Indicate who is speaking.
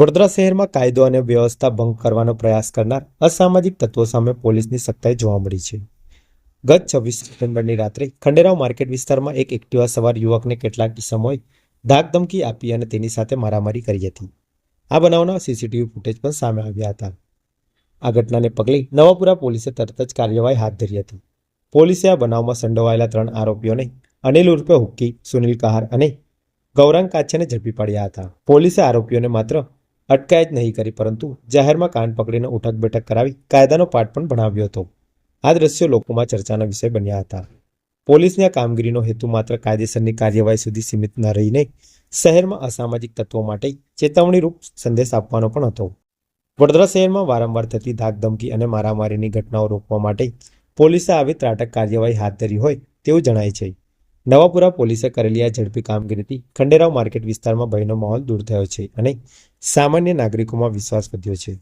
Speaker 1: વડોદરા શહેરમાં કાયદો અને વ્યવસ્થા ભંગ કરવાનો પ્રયાસ કરનાર અસામાજિક તત્વો સામે પોલીસની સખ્તાઈ જોવા મળી છે. ગત છવ્વીસ સપ્ટેમ્બરની રાત્રે ખંડેરાવ માર્કેટ વિસ્તારમાં એક એક્ટિવા સવાર યુવકને કેટલાક સમય ધાકધમકી આપી અને તેની સાથે મારામારી કરી હતી. આ બનાવના સીસીટીવી ફૂટેજ પણ સામે આવ્યા હતા. આ ઘટનાને પગલે નવાપુરા પોલીસે તરત જ કાર્યવાહી હાથ ધરી હતી. પોલીસે આ બનાવમાં સંડોવાયેલા ત્રણ આરોપીઓને અનિલ ઉર્ફે હુક્કી, સુનિલ કહાર અને ગૌરાંગ કાછાને ઝડપી પાડ્યા હતા. પોલીસે આરોપીઓને માત્ર અટકાયત નહીં કરી, પરંતુ જાહેરમાં કાન પકડીને ઉઠક બેઠક કરાવી કાયદાનો પાઠ પણ ભણાવ્યો હતો. આ દ્રશ્યો લોકોમાં ચર્ચાના વિષય બન્યા હતા. પોલીસની આ કામગીરીનો હેતુ માત્ર કાયદેસરની કાર્યવાહી સુધી સીમિત ન રહીને શહેરમાં અસામાજિક તત્વો માટે ચેતવણીરૂપ સંદેશ આપવાનો પણ હતો. વડોદરા શહેરમાં વારંવાર થતી ધાકધમકી અને મારામારીની ઘટનાઓ રોકવા માટે પોલીસે આવી ત્રાટક કાર્યવાહી હાથ ધરી હોય તેવું જણાય છે. નવાપુરા પોલીસે કરેલી આ ઝડપી કામગીરીથી ખંડેરાવ માર્કેટ વિસ્તારમાં ભયનો માહોલ દૂર થયો છે અને સામાન્ય નાગરિકોમાં વિશ્વાસ વધ્યો છે.